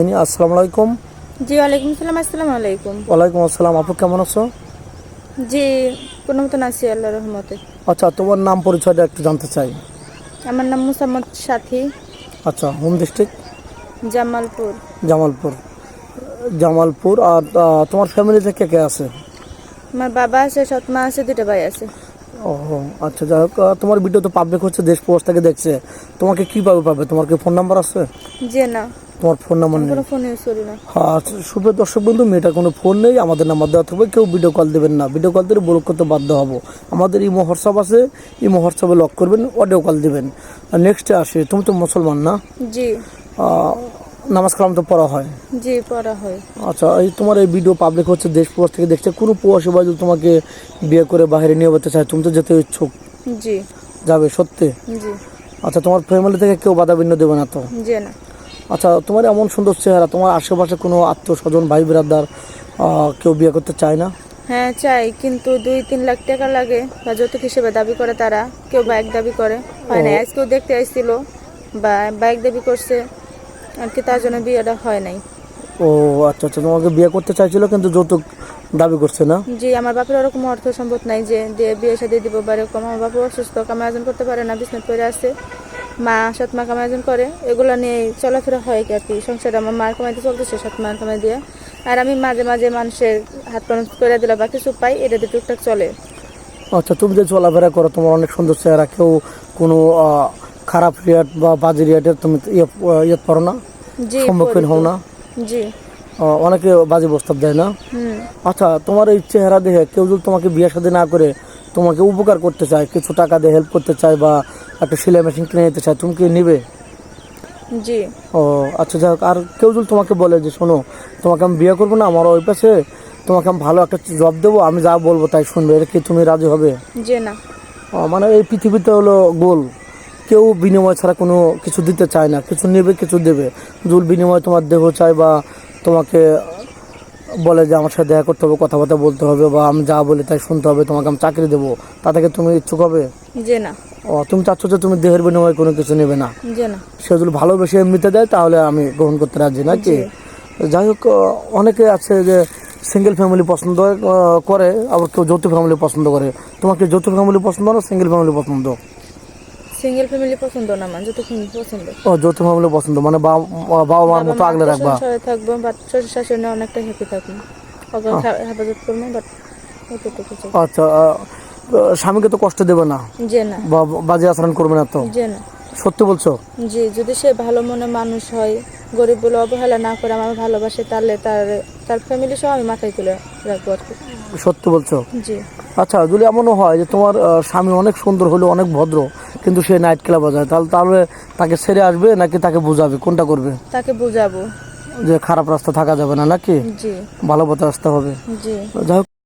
আসসালামু আলাইকুম। জি ওয়ালাইকুম সালাম আসসালামু আলাইকুম। ওয়ালাইকুম আসসালাম আপু কেমন আছো? জি কোনো মতন আছি আল্লাহ রহমতে। আচ্ছা তোমার নাম পরিচয়টা একটু জানতে চাই। আমার নাম মুসাম্মদ সাথী। আচ্ছা হোম ডিস্ট্রিক্ট? জামালপুর। জামালপুর। জামালপুর আর আহ, তোমার ফ্যামিলিতে কে কে আছে? আমার বাবা আছে সৎমা আছে দুটো ভাই আছে। ও আচ্ছা যাই হোক আহ, তোমার ভিডিও তো পাবলিক হচ্ছে দেশ পোস্ট থেকে দেখছে। তোমাকে কীভাবে পাবে? তোমার কি ফোন নাম্বার আছে? যে না। তোমার ফোন নাম্বার নেই। ফোন ইউজ করি না। হ্যাঁ শুভ দর্শক বন্ধু মেয়েটার কোনো ফোন নেই আমাদের নাম্বার দেওয়া থাকবে কেউ ভিডিও কল দেবেন না। ভিডিও কল দিলে ব্লক করতে বাধ্য হব। আমাদের এই হোয়াটসঅ্যাপ আছে এই হোয়াটসঅ্যাপে লক করবেন অডিও কল দেবেন। আর নেক্সটে আসে তুমি তো মুসলমান না? জি। নামাজ কালাম তো পড়া হয়। জি পড়া হয়। আচ্ছা এই তোমার এই ভিডিও পাবলিক হচ্ছে দেশ প্রবাস থেকে দেখছে কোনো প্রবাসী যদি তোমাকে বিয়ে করে বাইরে নিয়ে যেতে চায় তুমি তো যেতে ইচ্ছুক। জি। যাবে সত্যি? জি। আচ্ছা তোমার ফ্যামিলি থেকে কেউ বাধা বিঘ্ন দেবে না তো? যে না। আচ্ছা তোমার এমন সুন্দর চেহারা তোমার আশেপাশে কোনো আত্মীয় স্বজন ভাই বিরাদার কেউ বিয়ে করতে চায় না? হ্যাঁ চাই কিন্তু দুই তিন লাখ টাকা লাগে বা যৌতুক হিসেবে দাবি করে তারা কেউ বাইক দাবি করে। হয় না আজকেও দেখতে আসছিল বা বাইক দাবি করছে আর কি তার জন্য বিয়েটা হয় নাই। ও আচ্ছা আচ্ছা তোমাকে বিয়ে করতে চাইছিল কিন্তু যৌতুক দাবি করছে না? জি আমার বাপের ওরকম অর্থ সম্পদ নাই যে দিয়ে বিয়ে সাথে দিব বা এরকম আমার বাপু অসুস্থ কামার্জন করতে পারে না বিছনাথ পরে আছে। মা সৎ মা কামার্জন করে এগুলো নিয়ে চলাফেরা হয় কি আর কি। সংসারে আমার মার কামাইতে চলতেছে সৎ মার কামাই দিয়ে। আর আমি মাঝে মাঝে মানুষের হাত পান করে দিলে বা কিছু পাই এটা দিয়ে টুকটাক চলে। আচ্ছা তুমি যে চলাফেরা করো তোমার অনেক সুন্দর চেহারা কেউ কোনো খারাপ রিয়াট বা বাজে রিয়াটের তুমি ইয়ে পারো না? সম্মুখীন হও না? জি। অনেকে বাজে প্রস্তাব দেয় না? আচ্ছা তোমার এই চেহারা দেখে কেউ যদি তোমাকে বিয়ে সাথে না করে তোমাকে উপকার করতে চায় কিছু টাকা দিয়ে হেল্প করতে চায় বা একটা সেলাই মেশিন কিনে নিতে চায় তুমি কি নিবে? জি। ও আচ্ছা যাই হোক আর কেউ যদি তোমাকে বলে যে শোনো তোমাকে আমি বিয়ে করব না আমার ওই পাশে তোমাকে আমি ভালো একটা জব দেবো আমি যা বলব তাই শুনবে এটা কি তুমি রাজি হবে? যে না। ও, মানে এই পৃথিবীতে হলো গোল। কেউ বিনিময় ছাড়া কোনো কিছু দিতে চায় না কিছু নেবে কিছু দেবে। জুল বিনিময় তোমার দেহ চায় বা তোমাকে বলে যে আমার সাথে দেখা করতে হবে কথাবার্তা বলতে হবে বা আমি যা বলি তাই শুনতে হবে তোমাকে আমি চাকরি দেবো তা থেকে তুমি ইচ্ছুক হবে? যে না। ও তুমি চাচ্ছ যে তুমি দেহের বিনিময়ে কোনো কিছু নেবে না? সে যদি ভালোবেসে এমনিতে দেয় তাহলে আমি গ্রহণ করতে রাজি নাকি? যাই হোক অনেকে আছে যে সিঙ্গেল ফ্যামিলি পছন্দ করে আবার কেউ যৌথ ফ্যামিলি পছন্দ করে। তোমাকে যৌথ ফ্যামিলি পছন্দ না সিঙ্গেল ফ্যামিলি পছন্দ? সিঙ্গেল ফ্যামিলি পছন্দ না আমার যত ফ্যামিলি পছন্দ। ও যৌথ ফ্যামিলি পছন্দ মানে বাবা মার মতো আগলে রাখবা। থাকব শ্বশুর শাশুড়ি অনেকটা হ্যাপি থাকব। হেফাজত করব বাট আচ্ছা স্বামীকে তো কষ্ট দেবে না। যে না। বা বাজে আচরণ করবে না তো। যে না। সত্যি বলছো? জি যদি সে ভালো মনে মানুষ হয় গরিব বলে অবহেলা না করে আমার ভালোবাসে তাহলে তার তার ফ্যামিলি সহ আমি মাথায় তুলে রাখব আর কি। সত্যি বলছো? জি। আচ্ছা যদি এমনও হয় যে তোমার আহ, স্বামী অনেক সুন্দর হলো অনেক ভদ্র কিন্তু সে নাইট ক্লাবে যায় তাহলে তাহলে তাকে ছেড়ে আসবে নাকি তাকে বোঝাবে? কোনটা করবে? তাকে বুঝাবো। যে খারাপ রাস্তা থাকা যাবে না নাকি? জি। ভালো পথে আসতে হবে। জি। যাই হোক